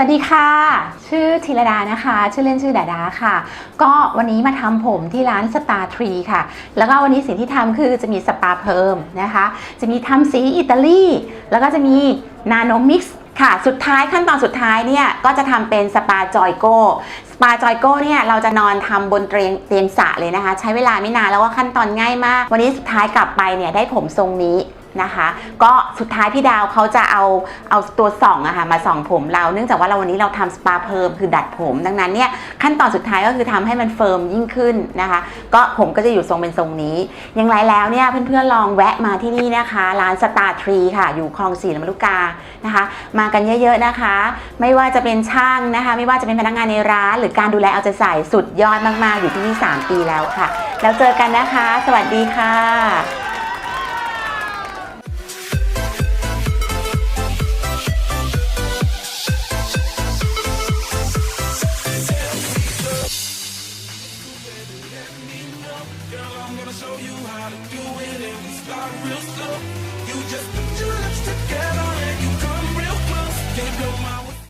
สวัสดีค่ะ ชื่อธีรดานะคะ ชื่อเล่นชื่อดาดาค่ะ ก็วันนี้มาทำผมที่ร้านสตาร์ทรีค่ะ แล้วก็วันนี้สิ่งที่ทำคือจะมีสปาเพิ่มนะคะ จะมีทำสีอิตาลี แล้วก็จะมีนาโนมิกซ์ค่ะ สุดท้ายขั้นตอนสุดท้ายเนี่ยก็จะทำเป็นสปาจอยโก้สปาจอยโก้เนี่ยเราจะนอนทำบนเตียงเตียงสระเลยนะคะ ใช้เวลาไม่นานแล้วว่าขั้นตอนง่ายมาก วันนี้สุดท้ายกลับไปเนี่ยได้ผมทรงนี้ นะคะ ก็สุดท้ายพี่ดาวเขาจะเอาเอาตัวส่องอะค่ะมาส่องผมเรา เนื่องจากว่าเราวันนี้เราทำสปาเพิ่มคือดัดผม ดังนั้นเนี่ยขั้นตอนสุดท้ายก็คือทำให้มันเฟิร์มยิ่งขึ้นนะคะ ก็ผมก็จะอยู่ทรงเป็นทรงนี้ อย่างไรแล้วเนี่ยเพื่อนๆลองแวะมาที่นี่นะคะ ร้านสตาร์ทรีค่ะ อยู่คลองสี่ลำลูกกานะคะ มากันเยอะๆนะคะ ไม่ว่าจะเป็นช่างนะคะ ไม่ว่าจะเป็นพนักงานในร้าน หรือการดูแลเอาใจใส่สุดยอดมากๆอยู่ที่นี่3ปีแล้วค่ะ แล้วเจอกันนะคะ สวัสดีค่ะ I'm gonna show you how to do it and we start real slow. You just